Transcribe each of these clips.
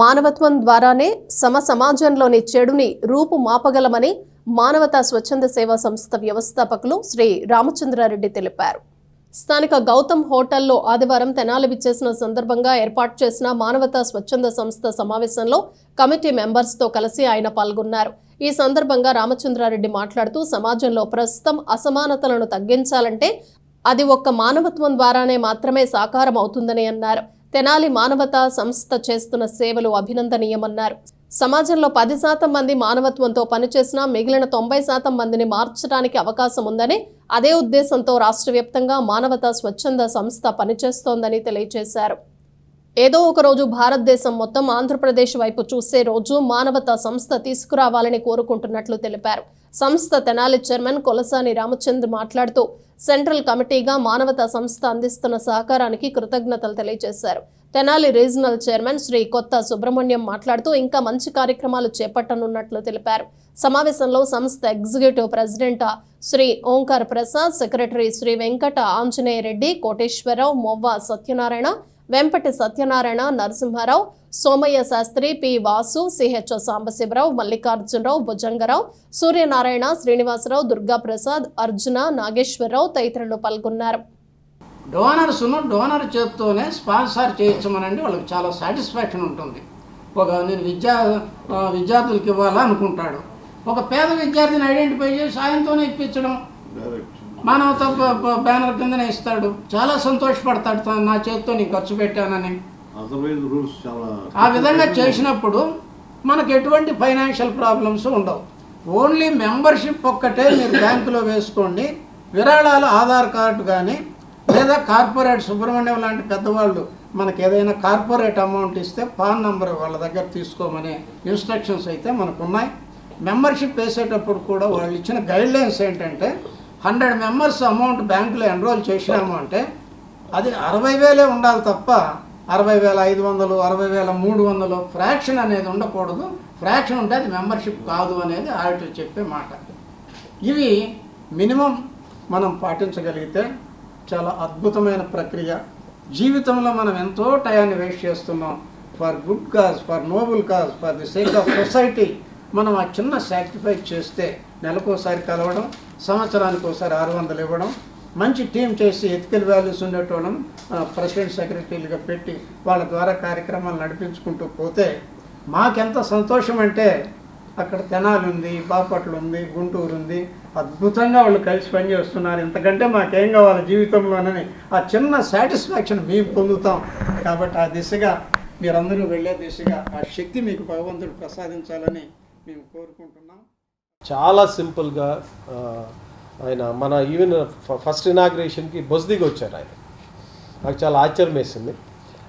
మానవత్వం ద్వారానే సమ సమాజంలోని చెడుని రూపు మాపగలమని మానవతా స్వచ్ఛంద సేవా సంస్థ వ్యవస్థాపకులు శ్రీ రామచంద్రారెడ్డి తెలిపారు. స్థానిక గౌతమ్ హోటల్లో ఆదివారం తెనాలి విచ్చేసిన సందర్భంగా ఏర్పాటు చేసిన మానవతా స్వచ్ఛంద సంస్థ సమావేశంలో కమిటీ మెంబర్స్తో కలిసి ఆయన పాల్గొన్నారు. ఈ సందర్భంగా రామచంద్రారెడ్డి మాట్లాడుతూ సమాజంలో ప్రస్తుతం అసమానతలను తగ్గించాలంటే అది ఒక్క మానవత్వం ద్వారానే మాత్రమే సాకారం అవుతుందని అన్నారు. తెనాలి మానవతా సంస్థ చేస్తున్న సేవలు అభినందనీయమన్నారు. సమాజంలో పది శాతం మంది మానవత్వంతో పనిచేసినా మిగిలిన తొంభై శాతం మందిని మార్చడానికి అవకాశం ఉందని అదే ఉద్దేశంతో రాష్ట్ర వ్యాప్తంగా మానవతా స్వచ్ఛంద సంస్థ పనిచేస్తోందని తెలియజేశారు. ఏదో ఒక రోజు భారతదేశం మొత్తం ఆంధ్రప్రదేశ్ వైపు చూసే రోజు మానవతా సంస్థ తీసుకురావాలని కోరుకుంటున్నట్లు తెలిపారు. సంస్థ తెనాలి చైర్మన్ కొలసాని రామచంద్ర మాట్లాడుతూ సెంట్రల్ కమిటీగా మానవతా సంస్థ అందిస్తున్న సహకారానికి కృతజ్ఞతలు తెలియజేశారు. తెనాలి రీజనల్ చైర్మన్ శ్రీ కొత్త సుబ్రహ్మణ్యం మాట్లాడుతూ ఇంకా మంచి కార్యక్రమాలు చేపట్టనున్నట్లు తెలిపారు. సమావేశంలో సంస్థ executive president Shri Omkar Prasad secretary Shri Venkata Anjaneya Reddy Koteswararao Movva Satyanarayana Vempati Satyanarayana Narasimharao Somayya Sastri P Vasu CH Sambasivarao Mallikarjunarao Bhujangarao Suryanarayana Srinivasarao Durgaprasad Arjuna Nageswararao తదితరులు పాల్గొన్నారు. డోనర్స్ను డోనర్ చేత్తోనే స్పాన్సర్ చేయించమనండి. వాళ్ళకి చాలా satisfaction ఉంటుంది. ఒక నేను విద్యా విద్యార్థులకు ఇవ్వాలా అనుకుంటాడు ఒక పేద విద్యార్థిని ఐడెంటిఫై చేసి ఆయనతోనే ఇప్పించడం. మానవత బ్యానర్ కిందనే ఇస్తాడు. చాలా సంతోషపడతాడు తా- నా చేత్తో నీకు ఖర్చు పెట్టానని. ఆ విధంగా చేసినప్పుడు మనకు ఎటువంటి ఫైనాన్షియల్ ప్రాబ్లమ్స్ ఉండవు. ఓన్లీ మెంబర్షిప్ ఒక్కటే మీరు బ్యాంకులో వేసుకోండి. విరాళాలు ఆధార్ కార్డు కానీ లేదా కార్పొరేట్ సుబ్రహ్మణ్యం లాంటి పెద్దవాళ్ళు మనకి ఏదైనా కార్పొరేట్ అమౌంట్ ఇస్తే పాన్ నంబర్ వాళ్ళ దగ్గర తీసుకోమనే ఇన్స్ట్రక్షన్స్ అయితే మనకు ఉన్నాయి మెంబర్షిప్ వేసేటప్పుడు కూడా వాళ్ళు ఇచ్చిన గైడ్ లైన్స్ ఏంటంటే హండ్రెడ్ మెంబర్స్ అమౌంట్ బ్యాంకులో ఎన్రోల్ చేసినాము అంటే అది అరవై వేలే ఉండాలి తప్ప అరవై వేల ఐదు వందలు అరవై వేల మూడు వందలు ఫ్రాక్షన్ అనేది ఉండకూడదు. ఫ్రాక్షన్ ఉంటే అది మెంబర్షిప్ కాదు అనేది ఆడిటర్ చెప్పే మాట. ఇవి మినిమం మనం పాటించగలిగితే చాలా అద్భుతమైన ప్రక్రియ. జీవితంలో మనం ఎంతో టయాన్ని వేస్ట్ చేస్తున్నాం. For good cause for noble cause for the sake of society మనం ఆ చిన్న సాక్రిఫైస్ చేస్తే నెలకోసారి కలవడం సంవత్సరానికి ఒకసారి ఆరు వందలు ఇవ్వడం మంచి టీం చేసి ఎథికల్ వాల్యూస్ ఉండేటోళ్ళం ప్రెసిడెంట్ సెక్రటరీలుగా పెట్టి వాళ్ళ ద్వారా కార్యక్రమాలు నడిపించుకుంటూ పోతే మాకెంత సంతోషం అంటే అక్కడ తెనాలి ఉంది బాపట్ల ఉంది గుంటూరు ఉంది అద్భుతంగా వాళ్ళు కలిసి పనిచేస్తున్నారు. ఇంతకంటే మాకేం కావాలి జీవితంలోనని ఆ చిన్న సాటిస్ఫాక్షన్ మేము పొందుతాం. కాబట్టి ఆ దిశగా మీరందరూ వెళ్ళే దిశగా ఆ శక్తి మీకు భగవంతుడు ప్రసాదించాలని మేము కోరుకుంటున్నాం. చాలా సింపుల్గా ఆయన మన ఈవెన్ ఫస్ట్ ఇనాగ్రేషన్కి బొస్దిగా వచ్చారు ఆయన. నాకు చాలా ఆశ్చర్యం వేసింది.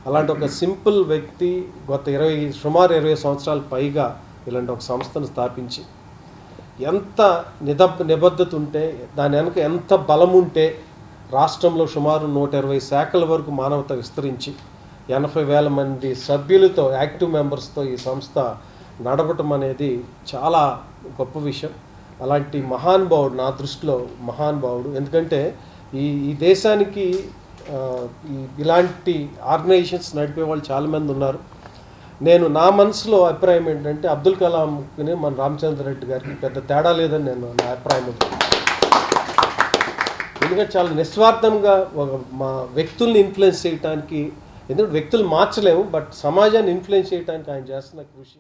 అలాంటి ఒక సింపుల్ వ్యక్తి గత ఇరవై సుమారు ఇరవై సంవత్సరాల పైగా ఇలాంటి ఒక సంస్థను స్థాపించి ఎంత నిదబ్ నిబద్ధత ఉంటే దాని వెనుక ఎంత బలం ఉంటే రాష్ట్రంలో సుమారు నూట ఇరవై శాఖల వరకు మానవత విస్తరించి ఎనభై వేల మంది సభ్యులతో యాక్టివ్ మెంబర్స్తో ఈ సంస్థ నడవటం అనేది చాలా గొప్ప విషయం. అలాంటి మహానుభావుడు నా దృష్టిలో మహానుభావుడు. ఎందుకంటే ఈ ఈ దేశానికి ఈ ఇలాంటి ఆర్గనైజేషన్స్ నడిపే వాళ్ళు చాలామంది ఉన్నారు. నేను నా మనసులో అభిప్రాయం ఏంటంటే అబ్దుల్ కలాంకి మన రామచంద్ర రెడ్డి గారికి పెద్ద తేడా లేదని నేను నా అభిప్రాయం ఉంది. ఎందుకంటే చాలా నిస్వార్థంగా ఒక మా వ్యక్తుల్ని ఇన్ఫ్లుయెన్స్ చేయడానికి ఎందుకంటే వ్యక్తులు మార్చలేము బట్ సమాజాన్ని ఇన్ఫ్లుయెన్స్ చేయడానికి ఆయన చేస్తున్న కృషి.